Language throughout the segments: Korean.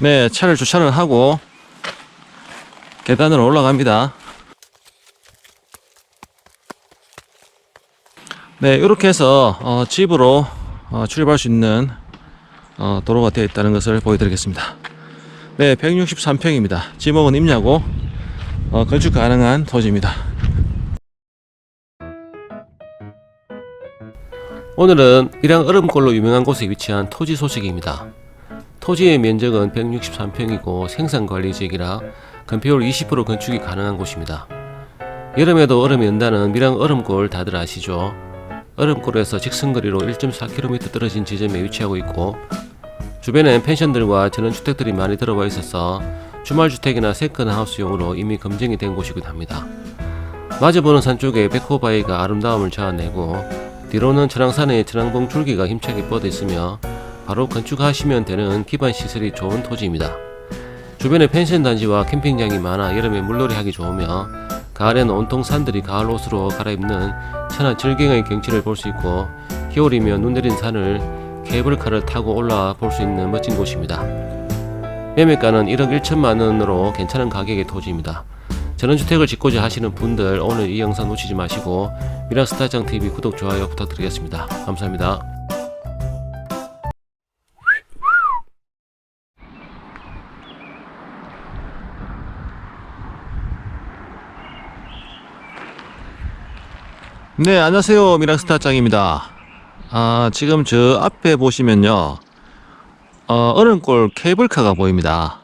네, 차를 주차를 하고 계단으로 올라갑니다. 네, 이렇게 해서 어, 집으로 어, 출입할 수 있는 어, 도로가 되어 있다는 것을 보여드리겠습니다. 네, 163평입니다. 지목은 임야고 어, 건축 가능한 토지입니다. 오늘은 밀양 얼음골로 유명한 곳에 위치한 토지 소식입니다. 토지의 면적은 163평이고 생산관리지역이라 건폐율 20% 건축이 가능한 곳입니다. 여름에도 얼음이 은다는 밀양 얼음골 다들 아시죠? 얼음골에서 직선거리로 1.4km 떨어진 지점에 위치하고 있고 주변엔 펜션들과 전원주택들이 많이 들어와 있어서 주말주택이나 세컨하우스용으로 이미 검증이 된 곳이기도 합니다. 마주보는 산 쪽에 백호바위가 아름다움을 자아내고 뒤로는 천왕산의 천왕봉 줄기가 힘차게 뻗어 있으며 바로 건축하시면 되는 기반 시설이 좋은 토지입니다. 주변에 펜션 단지와 캠핑장이 많아 여름에 물놀이 하기 좋으며 가을에는 온통 산들이 가을 옷으로 갈아입는 천안 절경의 경치를 볼 수 있고 겨울이면 눈 내린 산을 케이블카를 타고 올라와 볼 수 있는 멋진 곳입니다. 매매가는 1억 1천만 원으로 괜찮은 가격의 토지입니다. 전원주택을 짓고자 하시는 분들 오늘 이 영상 놓치지 마시고 미라스타장 TV 구독 좋아요 부탁드리겠습니다. 감사합니다. 네, 안녕하세요. 미랑스타 짱입니다. 아, 지금 저 앞에 보시면요. 어, 얼음골 케이블카가 보입니다.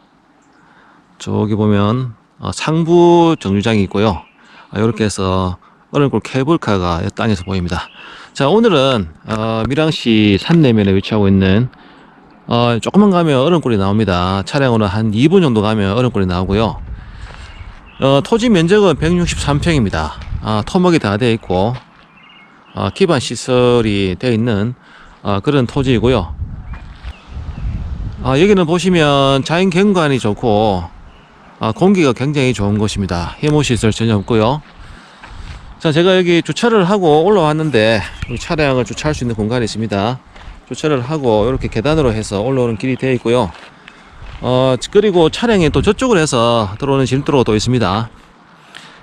저기 보면 어, 상부 정류장이 있고요. 아, 이렇게 해서 얼음골 케이블카가 이 땅에서 보입니다. 자, 오늘은 어, 밀양시 산내면에 위치하고 있는 어, 조금만 가면 얼음골이 나옵니다. 차량으로 한 2분 정도 가면 얼음골이 나오고요. 어, 토지 면적은 163평입니다. 아, 토목이 다 되어 있고 어, 기반 시설이 되어 있는 어, 그런 토지이고요. 아, 여기는 보시면 자연 경관이 좋고 아, 공기가 굉장히 좋은 곳입니다. 해무 시설 전혀 없고요. 자, 제가 여기 주차를 하고 올라왔는데 차량을 주차할 수 있는 공간이 있습니다. 주차를 하고 이렇게 계단으로 해서 올라오는 길이 되어 있고요. 어, 그리고 차량이 또 저쪽으로 해서 들어오는 진도로가 또 있습니다.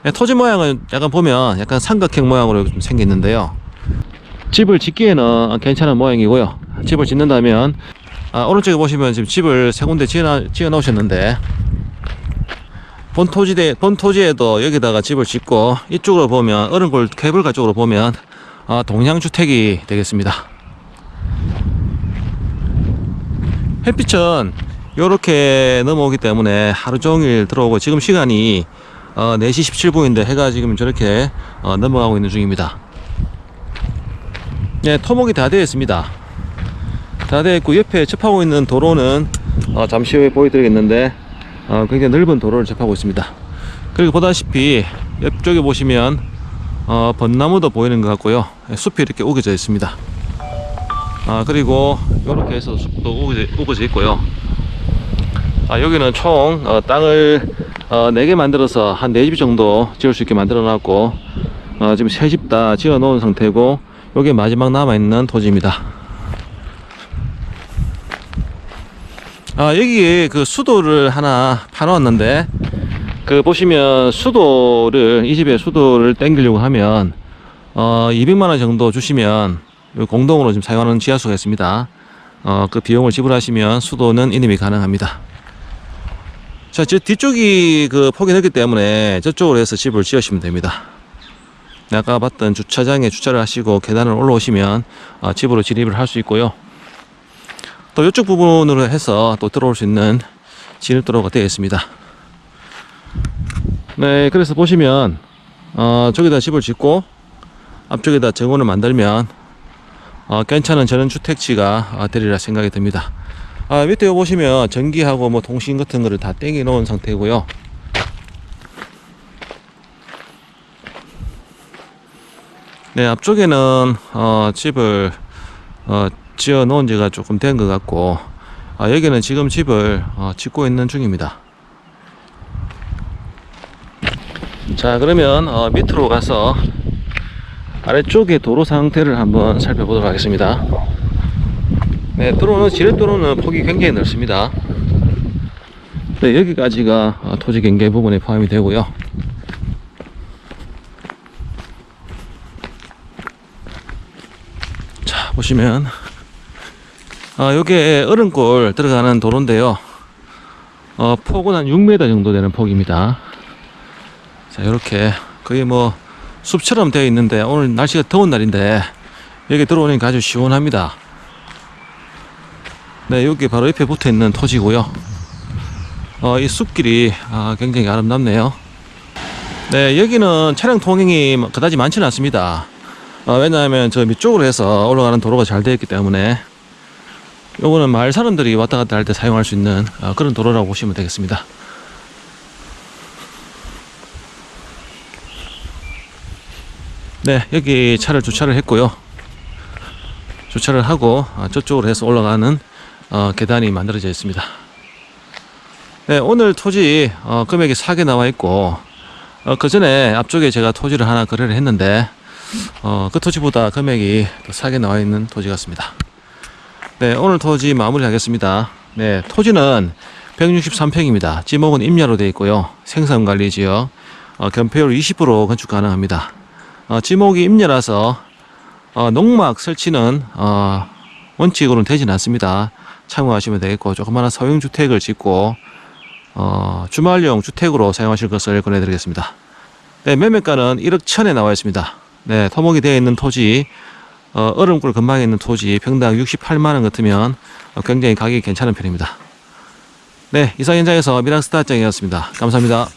예, 토지 모양은 약간 보면 약간 삼각형 모양으로 좀 생겼는데요. 집을 짓기에는 괜찮은 모양이고요. 집을 짓는다면 아, 오른쪽에 보시면 지금 집을 세 군데 지어, 지어 놓으셨는데 본 토지대 본 토지에도 여기다가 집을 짓고 이쪽으로 보면 어른골 케이블카 쪽으로 보면 아, 동양 주택이 되겠습니다. 햇빛은 이렇게 넘어오기 때문에 하루 종일 들어오고 지금 시간이 어, 4시 17분인데 해가 지금 저렇게 어, 넘어가고 있는 중입니다. 네, 토목이 다 되어 있습니다. 다 되어 있고 옆에 접하고 있는 도로는 어, 잠시 후에 보여드리겠는데 어, 굉장히 넓은 도로를 접하고 있습니다. 그리고 보다시피 옆쪽에 보시면 어, 벚나무도 보이는 것 같고요. 예, 숲이 이렇게 우겨져 있습니다. 아, 그리고 이렇게 해서 숲도 우겨져, 있고요. 아, 여기는 총 어, 땅을 어, 4개 만들어서 한 4집 정도 지을 수 있게 만들어 놨고 어, 지금 3집 다 지어 놓은 상태고 요게 마지막 남아 있는 토지입니다. 아 여기에 그 수도를 하나 파놓았는데 그 보시면 수도를 이 집에 수도를 땡기려고 하면 어 200만원 정도 주시면 요 공동으로 지금 사용하는 지하수가 있습니다. 어 그 비용을 지불하시면 수도는 인입이 가능합니다 자, 저 뒤쪽이 그 넓기 때문에 저쪽으로 해서 집을 지으시면 됩니다. 네, 아까 봤던 주차장에 주차를 하시고 계단을 올라오시면 어, 집으로 진입을 할 수 있고요. 또 이쪽 부분으로 해서 또 들어올 수 있는 진입도로가 되어 있습니다. 네, 그래서 보시면 어, 저기다 집을 짓고 앞쪽에다 정원을 만들면 어, 괜찮은 전원주택지가 어, 되리라 생각이 듭니다. 아, 밑에 보시면 전기하고 뭐 통신 같은 거를 다 땡겨 놓은 상태고요. 네, 앞쪽에는 어, 집을 어, 지어 놓은 지가 조금 된 것 같고 아, 여기는 지금 집을 어, 짓고 있는 중입니다. 자, 그러면 어, 밑으로 가서 아래쪽의 도로 상태를 한번 살펴보도록 하겠습니다. 네, 도로는 지렛도로는 폭이 굉장히 넓습니다. 네, 여기까지가 어, 토지 경계 부분에 포함이 되고요. 자, 보시면, 아, 요게 얼음골 들어가는 도로인데요. 어, 폭은 한 6m 정도 되는 폭입니다. 자, 이렇게 거의 뭐 숲처럼 되어 있는데 오늘 날씨가 더운 날인데 여기 들어오니까 아주 시원합니다. 네, 여기 바로 옆에 붙어 있는 토지고요. 어, 이 숲길이 아, 굉장히 아름답네요. 네, 여기는 차량 통행이 뭐 그다지 많지는 않습니다. 어, 왜냐하면 저 밑쪽으로 해서 올라가는 도로가 잘 되어 있기 때문에 요거는 마을 사람들이 왔다 갔다 할 때 사용할 수 있는 어, 그런 도로라고 보시면 되겠습니다. 네, 여기 차를 주차를 했고요. 주차를 하고 어, 저쪽으로 해서 올라가는 어, 계단이 만들어져 있습니다. 네, 오늘 토지 어, 금액이 4개 나와 있고 어, 그 전에 앞쪽에 제가 토지를 하나 거래를 했는데 어, 그 토지보다 금액이 더 싸게 나와 있는 토지 같습니다. 네, 오늘 토지 마무리하겠습니다. 네, 토지는 163평입니다. 지목은 임야로 되어 있고요. 생산관리 지역 어, 견폐율 20% 건축 가능합니다. 어, 지목이 임야라서 어, 농막 설치는 어, 원칙으로는 되진 않습니다. 참고하시면 되겠고 조그마한 소형 주택을 짓고 어, 주말용 주택으로 사용하실 것을 권해드리겠습니다. 네, 매매가는 1억 천에 나와 있습니다. 네, 토목이 되어 있는 토지, 어, 얼음굴 근방에 있는 토지, 평당 68만 원 같으면 어, 굉장히 가격이 괜찮은 편입니다. 네, 이상 현장에서 미랑스타장이었습니다. 감사합니다.